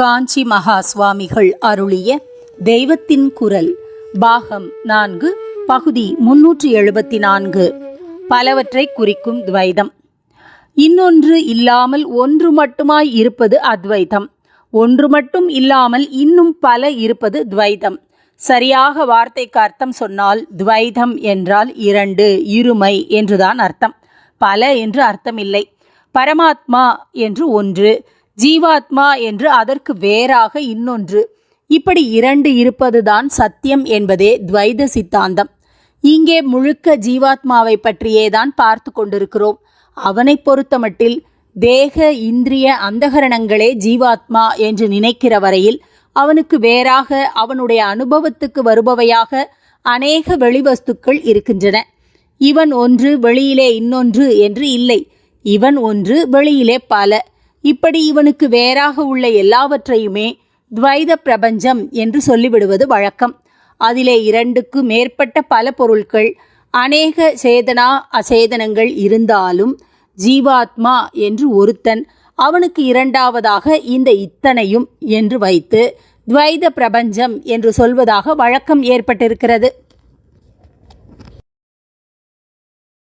காஞ்சி மகா சுவாமிகள் அருளிய தெய்வத்தின் குரல் பாகம் நான்கு பகுதி முன்னூற்றி எழுபத்தி நான்கு. பலவற்றை குறிக்கும் துவைதம். இன்னொன்று இல்லாமல் ஒன்று மட்டுமாய் இருப்பது அத்வைதம். ஒன்று மட்டும் இல்லாமல் இன்னும் பல இருப்பது துவைதம். சரியாக வார்த்தைக்கு அர்த்தம் சொன்னால் துவைதம் என்றால் இரண்டு இருமை என்றுதான் அர்த்தம். பல என்று அர்த்தமில்லை. பரமாத்மா என்று ஒன்று ஜீவாத்மா என்று அதற்கு வேறாக இன்னொன்று. இப்படி இரண்டு இருப்பதுதான் சத்தியம் என்பதே துவைத சித்தாந்தம். இங்கே முழுக்க ஜீவாத்மாவை பற்றியேதான் பார்த்து கொண்டிருக்கிறோம். அவனை பொறுத்தமட்டில் தேக இந்திரிய அந்தகரணங்களே ஜீவாத்மா என்று நினைக்கிற வரையில் அவனுக்கு வேறாக அவனுடைய அனுபவத்துக்கு வருபவையாக அநேக வெளிவஸ்துக்கள் இருக்கின்றன. இவன் ஒன்று வெளியிலே இன்னொன்று என்று இல்லை. இவன் ஒன்று வெளியிலே பல. இப்படி இவனுக்கு வேறாக உள்ள எல்லாவற்றையுமே துவைத பிரபஞ்சம் என்று சொல்லிவிடுவது வழக்கம். அதிலே இரண்டுக்கு மேற்பட்ட பல பொருட்கள் அநேக சேதனா அசேதனங்கள் இருந்தாலும் ஜீவாத்மா என்று ஒருத்தன் அவனுக்கு இரண்டாவதாக இந்த இத்தனையும் என்று வைத்து துவைத பிரபஞ்சம் என்று சொல்வதாக வழக்கம் ஏற்பட்டிருக்கிறது.